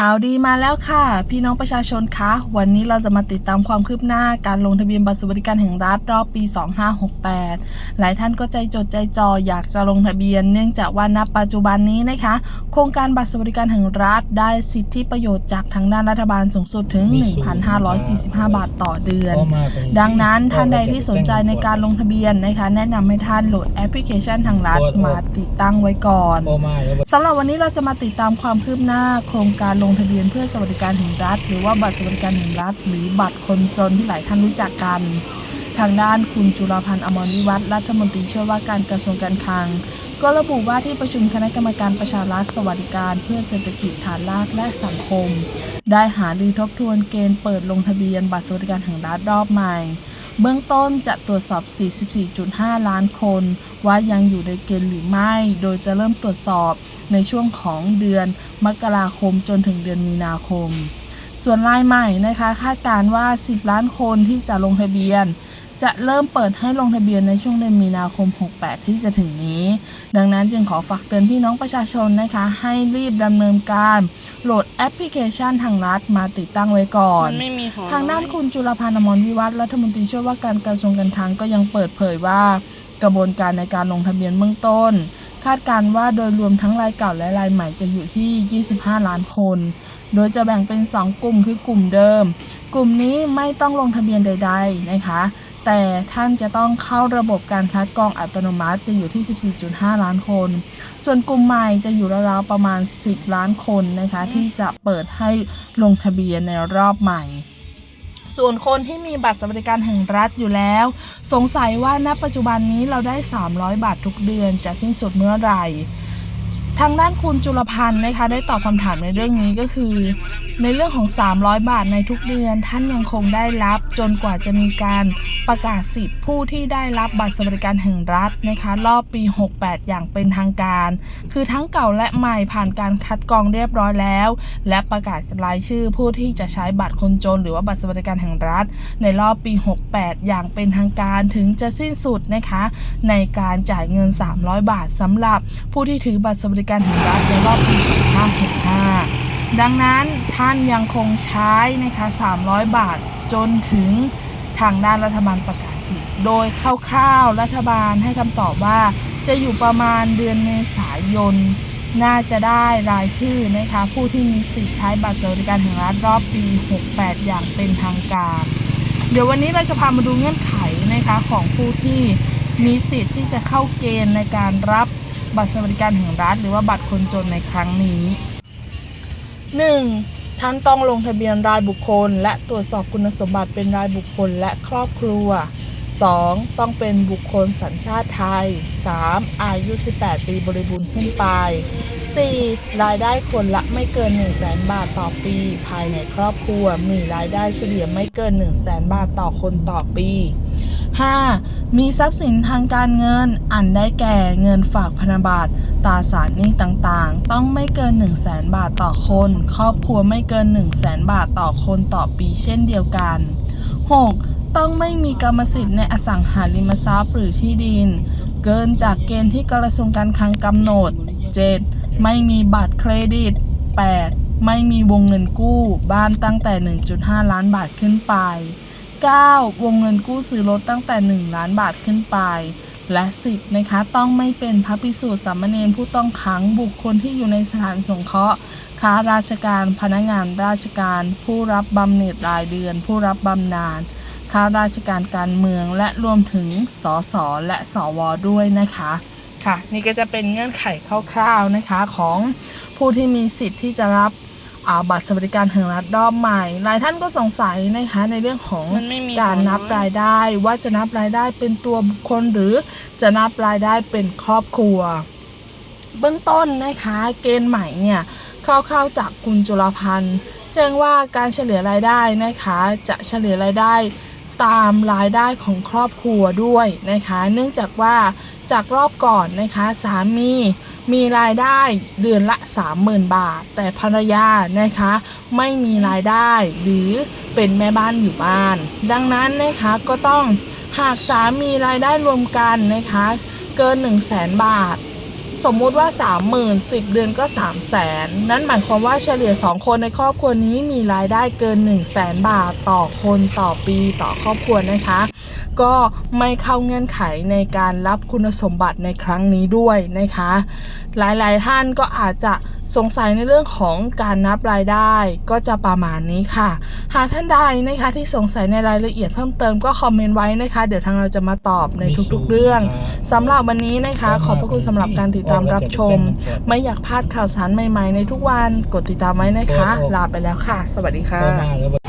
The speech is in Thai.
ข่าวดีมาแล้วค่ะ พี่น้องประชาชนคะวันนี้เราจะมาติดตามความคืบหน้าการลงทะเบียนบัตรสวัสดิการแห่งรัฐรอบปี 2568 หลายท่านก็ใจจดใจจ่ออยากจะลงทะเบียน เนื่องจากว่าณปัจจุบันนี้นะคะ โครงการบัตรสวัสดิการแห่งรัฐได้สิทธิประโยชน์จากทางด้านรัฐบาลสูงสุดถึง 1,545 บาทต่อเดือน ดังนั้นท่านใดที่สนใจในการลงทะเบียนนะคะ แนะนำให้ท่านโหลดแอปพลิเคชันทางรัฐมาติดตั้งไว้ก่อนพ่อมาแล้วสำหรับวันนี้เราจะมาติดตามความคืบหน้าโครงการลงงทะเบียนเพื่อสวัสดิการแห่งรัฐ หรือว่าบัตรสวัสดิการแห่งรัฐ หรือบัตรคนจนที่หลายท่านรู้จักกัน ทางด้านคุณจุลพันธ์อมรวิวัฒน์รัฐมนตรีช่วยว่าการกระทรวงการคลัง ก็ระบุว่าที่ประชุมคณะกรรมการประชารัฐสวัสดิการ เพื่อเศรษฐกิจฐานรากและสังคม ได้หารือทบทวนเกณฑ์เปิดลงทะเบียนบัตรสวัสดิการแห่งรัฐรอบใหม่ เบื้องต้นจะตรวจสอบ 44.5 ล้านคน ว่ายังอยู่ในเกณฑ์หรือไม่ โดยจะเริ่มตรวจสอบในช่วงของเดือนมกราคมจนถึงเดือนมีนาคม ส่วนรายใหม่นะคะ คาดการณ์ว่า 10 ล้านคนที่จะลงทะเบียน จะเริ่มเปิดให้ลงทะเบียนในช่วงเดือนมีนาคม 68 ที่จะถึงนี้ ดังนั้นจึงขอฝากเตือนพี่น้องประชาชนนะคะ ให้รีบดำเนินการ โหลดแอปพลิเคชันทางรัฐมาติดตั้งไว้ก่อน มันไม่มีหอทางด้านคุณจุลพันธ์อมรวิวัฒน์รัฐมนตรีช่วยว่าการกระทรวงการคลังก็ยังเปิดเผยว่ากระบวนการในการลงทะเบียนเบื้องต้น คาดการณ์ว่าโดยรวมทั้งรายเก่าและรายใหม่จะอยู่ที่ 25 ล้านคน โดยจะแบ่งเป็น 2 กลุ่มคือกลุ่มเดิม กลุ่มนี้ไม่ต้องลงทะเบียนใด ๆ นะคะ แต่ท่านจะต้องเข้าระบบการคัดกรองอัตโนมัติจะอยู่ที่ 14.5 ล้านคน ส่วนกลุ่มใหม่จะอยู่ราวๆประมาณ 10 ล้านคนนะคะที่จะเปิดให้ลงทะเบียนในรอบใหม่ส่วนคนที่มีบัตรสวัสดิการแห่งรัฐอยู่แล้ว สงสัยว่าณปัจจุบันนี้เราได้ 300 บาททุกเดือนจะสิ้นสุดเมื่อไหร่ ทางด้านคุณจุลพันธ์นะคะได้ตอบคำถามในเรื่องนี้ก็คือ ในเรื่องของ 300 บาทในทุกเดือนท่านยังคงได้รับจนกว่าจะมีการประกาศสิทธิ์ผู้ที่ได้รับบัตรสวัสดิการแห่งรัฐนะคะรอบปี 68 อย่างเป็นทางการ คือทั้งเก่าและใหม่ผ่านการคัดกรองเรียบร้อยแล้ว และประกาศรายชื่อผู้ที่จะใช้บัตรคนจน หรือว่าบัตรสวัสดิการแห่งรัฐ ในรอบปี 68 อย่างเป็นทางการถึงจะสิ้นสุดนะคะในการจ่ายเงิน 300 บาทสำหรับผู้ที่ถือบัตรสวัสดิการแห่งรัฐในรอบปี 2565 ดังนั้นท่านยังคงใช้นะคะ300 บาทจนถึงทางด้านรัฐบาลประกาศสิทธิ์ โดยคร่าวๆรัฐบาลให้คำตอบว่าจะอยู่ประมาณเดือนเมษายน น่าจะได้รายชื่อนะคะผู้ที่มีสิทธิ์ใช้บัตรสวัสดิการแห่งรัฐรอบปี 68 อย่างเป็นทางการ เดี๋ยววันนี้เราจะพามาดูเงื่อนไขนะคะของผู้ที่มีสิทธิ์ที่จะเข้าเกณฑ์ในการรับบัตรสวัสดิการแห่งรัฐ หรือว่าบัตรคนจนในครั้งนี้ 1. ท่านต้องลงทะเบียนรายบุคคล และตรวจสอบคุณสมบัติเป็นรายบุคคลและครอบครัว 2. ต้องเป็นบุคคลสัญชาติไทย 3. อายุ 18 ปีบริบูรณ์ขึ้นไป 4. รายได้คนละไม่เกิน 1 0 0 0 0แบาทต่อปี ภายในครอบครัวมีรายได้เฉลี่ยไม่เกิน 1 0 0 0 0แบาทต่อคนต่อปี 5. มีทรัพย์สินทางการเงิน อันได้แก่เงินฝากพันธบัตรตราสารหนี้ต่างๆ ต้องไม่เกิน 1 0 0 0 0แบาทต่อคน ครอบครัวไม่เกิน 1 0 0 0 0แบาทต่อคนต่อปีเช่นเดียวกัน 6. ต้องไม่มีกรรมสิทธิ์ในอสังหาริมทรัพย์หรือที่ดิน เกินจากเกณฑ์ที่กระทรวงการคลังกำหนด 7. ไม่มีบัตรเครดิต 8. ไม่มีวงเงินกู้บ้านตั้งแต่ 1.5 ล้านบาทขึ้นไป 9. วงเงินกู้ซื้อรถตั้งแต่ 1 ล้านบาทขึ้นไป และ 10 นะคะ ต้องไม่เป็นพระภิกษุสามเณรผู้ต้องขังบุคคลที่อยู่ในสถานสงเคราะห์ค้าราชการพนักงานราชการ ผู้รับบำเหน็จรายเดือน ผู้รับบำนาญ ข้าราชการการเมืองและรวมถึงสสและสวด้วยนะคะค่ะนี่ก็จะเป็นเงื่อนไขคร่าวๆนะคะของผู้ที่มีสิทธิ์ที่จะรับอ่าบัตรสวัสดิการแห่งรัฐรอบใหม่ หลายท่านก็สงสัยนะคะในเรื่องของมันไม่มีการนับรายได้ ว่าจะนับรายได้เป็นตัวบุคคลหรือจะนับรายได้เป็นครอบครัว เบื้องต้นนะคะเกณฑ์ใหม่เนี่ยคร่าวๆจากคุณจุลพันธ์แจ้งว่าการเฉลี่ยรายได้นะคะจะเฉลี่ยรายได้ ตามรายได้ของครอบครัวด้วยนะคะ เนื่องจากว่าจากรอบก่อนนะคะสามีมีรายได้เดือนละ 30,000 บาท แต่ภรรยานะคะ ไม่มีรายได้หรือเป็นแม่บ้านอยู่บ้าน ดังนั้นนะคะก็ต้องหากสามีรายได้รวมกันนะคะ เกิน 1 0 0 0 0แบาท สมมุติว่า 30,000 10 เดือนก็ 3 0 0แสนนั่นหมายความว่าเฉลี่ย 2 คนในครอบครัวนี้มีรายได้เกิน 1 0 0 0 0แสนบาทต่อคนต่อปีต่อครอบครัวนะคะ ก็ไม่เข้าเงื่อนไขในการรับคุณสมบัติในครั้งนี้ด้วยนะคะ หลายๆท่านก็อาจจะ สงสัยในเรื่องของการนับรายได้ก็จะประมาณนี้ค่ะ หากท่านใดนะคะที่สงสัยในรายละเอียดเพิ่มเติมก็คอมเมนต์ไว้นะคะ เดี๋ยวทางเราจะมาตอบในทุกๆเรื่องสำหรับวันนี้นะคะ ขอบพระคุณสำหรับการติดตามรับชม ไม่อยากพลาดข่าวสารใหม่ๆ ในทุกวันกดติดตามไว้นะคะ ลาไปแล้วค่ะ สวัสดีค่ะก็มาแล้ว